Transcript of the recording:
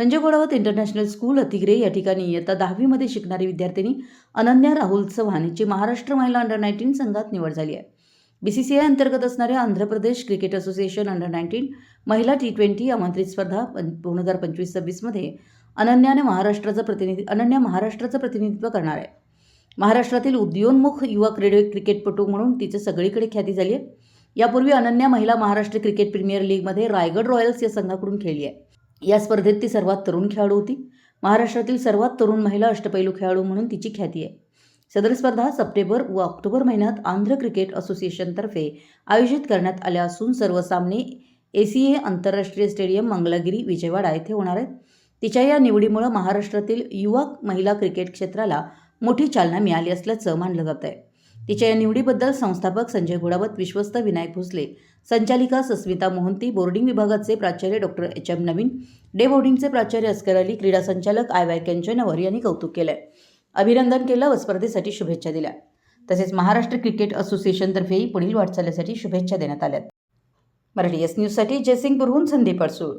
Sanjay Ghodawat international school Atigre या ठिकाणी. इयत्ता दहावीमध्ये शिकणारी विद्यार्थिनी अनन्या राहुल चव्हाण हिची महाराष्ट्र महिला अंडर नाईन्टीन संघात निवड झाली आहे. बी सी सी आय अंतर्गत असणाऱ्या Andhra Pradesh cricket association under nineteen महिला टी ट्वेंटी आमंत्रित स्पर्धा दोन हजार पंचवीस सव्वीसमध्ये अनन्याने महाराष्ट्राचं प्रतिनिधी अनन्या महाराष्ट्राचं प्रतिनिधित्व करणार आहे. महाराष्ट्रातील उदयोन्मुख युवा क्रीडे क्रिकेटपटू म्हणून तिचं सगळीकडे ख्याती झाली आहे. यापूर्वी अनन्या महिला महाराष्ट्र क्रिकेट प्रीमियर लीगमध्ये रायगड रॉयल्स या संघाकडून खेळली आहे. या स्पर्धेत ती सर्वात तरुण खेळाडू होती. महाराष्ट्रातील सर्वात तरुण महिला अष्टपैलू खेळाडू म्हणून तिची ख्याती आहे. सदर स्पर्धा सप्टेंबर व ऑक्टोबर महिन्यात आंध्र क्रिकेट असोसिएशनतर्फे आयोजित करण्यात आल्या असून सर्व सामने ए सी ए आंतरराष्ट्रीय स्टेडियम मंगलागिरी विजयवाडा येथे होणार आहेत. तिच्या या निवडीमुळे महाराष्ट्रातील युवा महिला क्रिकेट क्षेत्राला मोठी चालना मिळाली असल्याचं मानलं जात आहे तिच्या या निवडीबद्दल संस्थापक संजय घोडावत विश्वस्त विनायक भोसले संचालिका सस्मिता मोहंती बोर्डिंग विभागाचे प्राचार्य doctor H M Naveen Dey बोर्डिंगचे प्राचार्य अस्कर अली क्रीडा संचालक आय वाय केंचनवर यांनी कौतुक केलंय. अभिनंदन केलं व स्पर्धेसाठी शुभेच्छा दिल्या. तसेच महाराष्ट्र क्रिकेट असोसिएशनतर्फेही पुढील वाटचालीसाठी शुभेच्छा देण्यात आल्या मराठी एस न्यूजसाठी जयसिंगपूरहून संदीप अडसूळ.